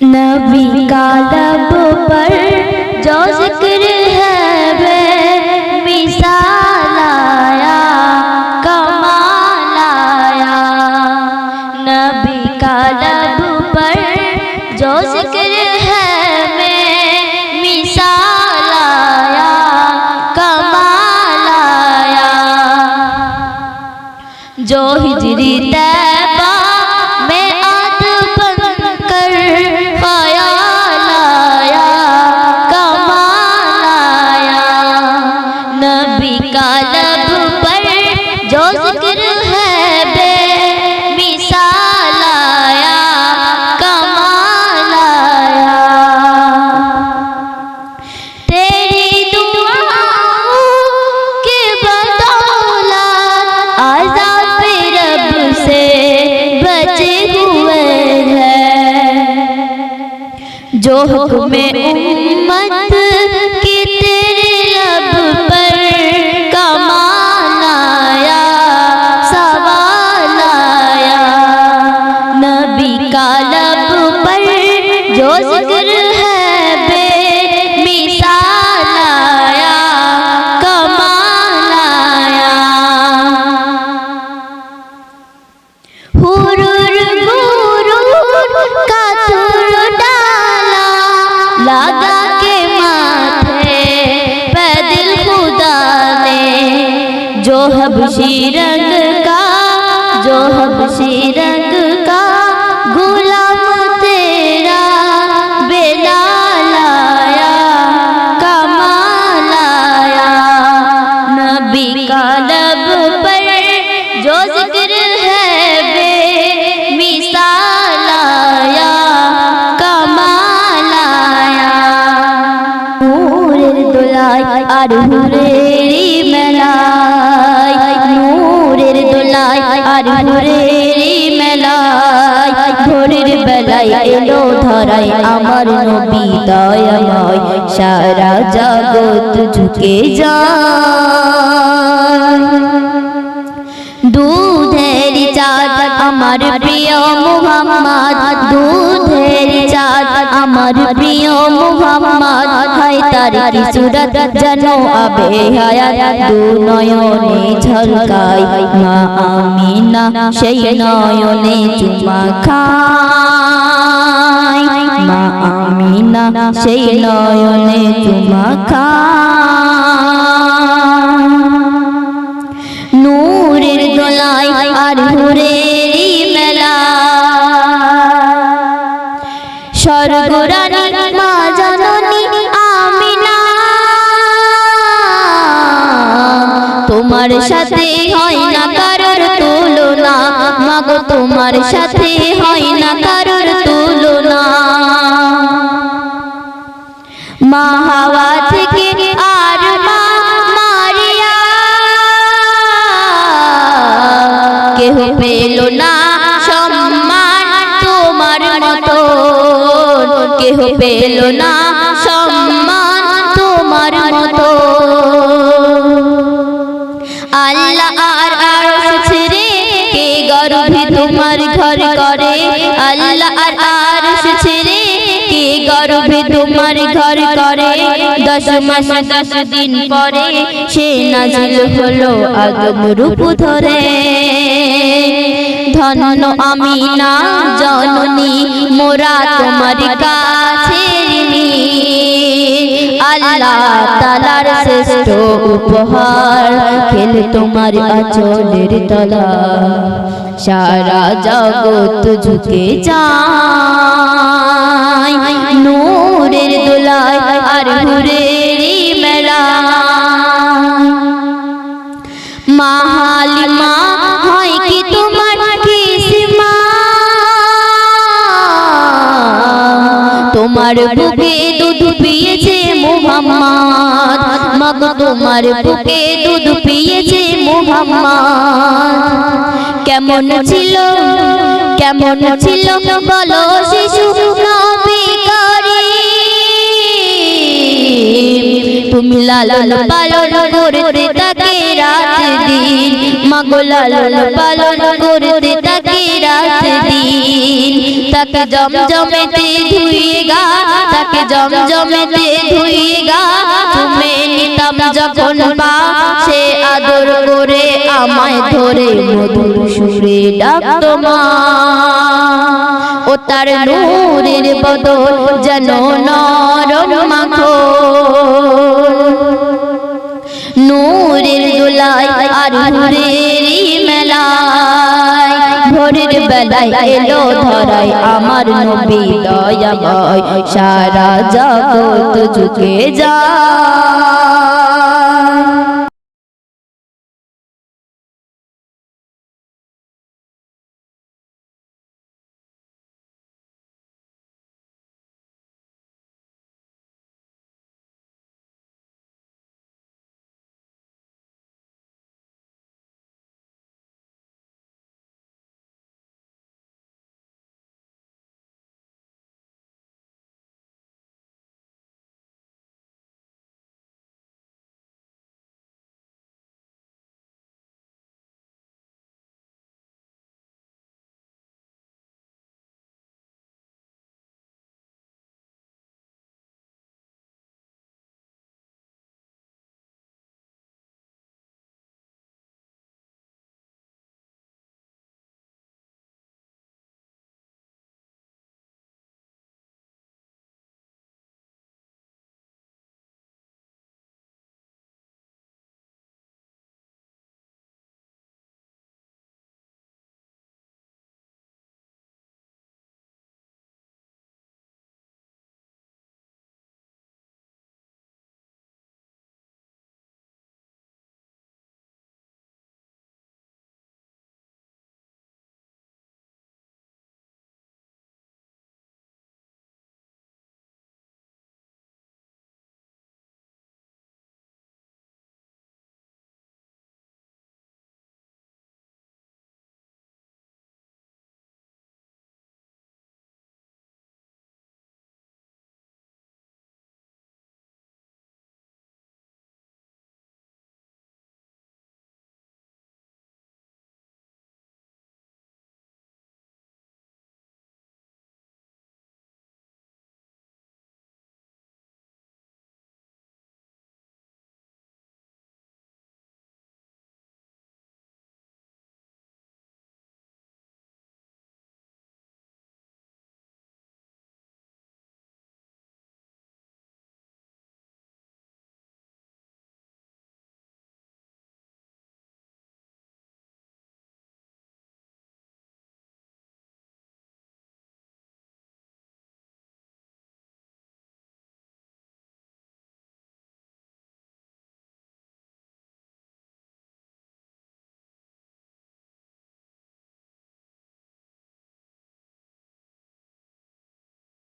नबी का लब पर जो ज़िक्र है वे मिसाल आया, कमाल आया। नबी का लब पर जो ज़िक्र है मैं मिसाल आया, कमाल आया। जो हिजरी तैबा जो हुक्म उम्मत लगा के माथे पैदल दिल खुदा ने जो हबशी रंग का जो हबशी দোলাই আর হুরেরি মেলাই নূরের দোলাই আর হুরেরি মেলাই ভোরের বেলায় এলো ধরাই আমার নবী দয়াময়, সারা জগৎ ঝুঁকে যায়। দুধের চাঁদ আমার প্রিয় মুহাম্মদ, দুধের চাঁদ আমার প্রিয় মুহাম্মদ তার সুরত জানো আবে হায়াত দু নয়নে ঝলকাই মা আমিনা সেই নয়নে চুমা খাই মা আমিনা সেই নয়নে চুমা খাই তোমার সাথে হয় না কারোর তুলনা। মাগো, তোমার সাথে হয় না কারোর তুলনা। মা হাওয়া থেকে আর মা মারিয়া। কেহ পেল না সম্মান তোমার মতো। কেহ পেল ঘর করে, দশ মাস, দশ দিন পরে সে নাজিল হলো আগম রূপ ধরে। ধন্য আমি না জননী, মোরা তোমার কাছে আল্লাহ তালার শ্রেষ্ঠ উপহার খেল তোমার আচলের তলা। সারা জগৎ ঝুঁকে যায়। নূরের দোলায় আর হুরেরি মেলা। মাহালিমা, হয় কি তোমার তোমার বুকে দুধ পিয়েছে মোহাম্মদ, মগ তোমার বুকে দুধ পিয়েছে মোহাম্মদ। কেমন ছিল কেমন ছিল বলো তুমি লালন পালন করতে তাকে রাত দিন মাগো লালন পালন করতে তাকে রাত দিন তাকে জমজমেতে ধুইগা তাকে জমজমেতে ধুইগা তুমি নিতাম যখন পা, সে আদর করে আমায় ধরে মধুর সুরে ডাকতো মা। ও তার নূরের বদল যেন নরম মাখো নূরের দোলায় আর নূরেরই মেলায়, ভোরের বেলায় এলো ধরায় আমার নবী দয়াময়। সারা জগৎ ঝুঁকে যায়।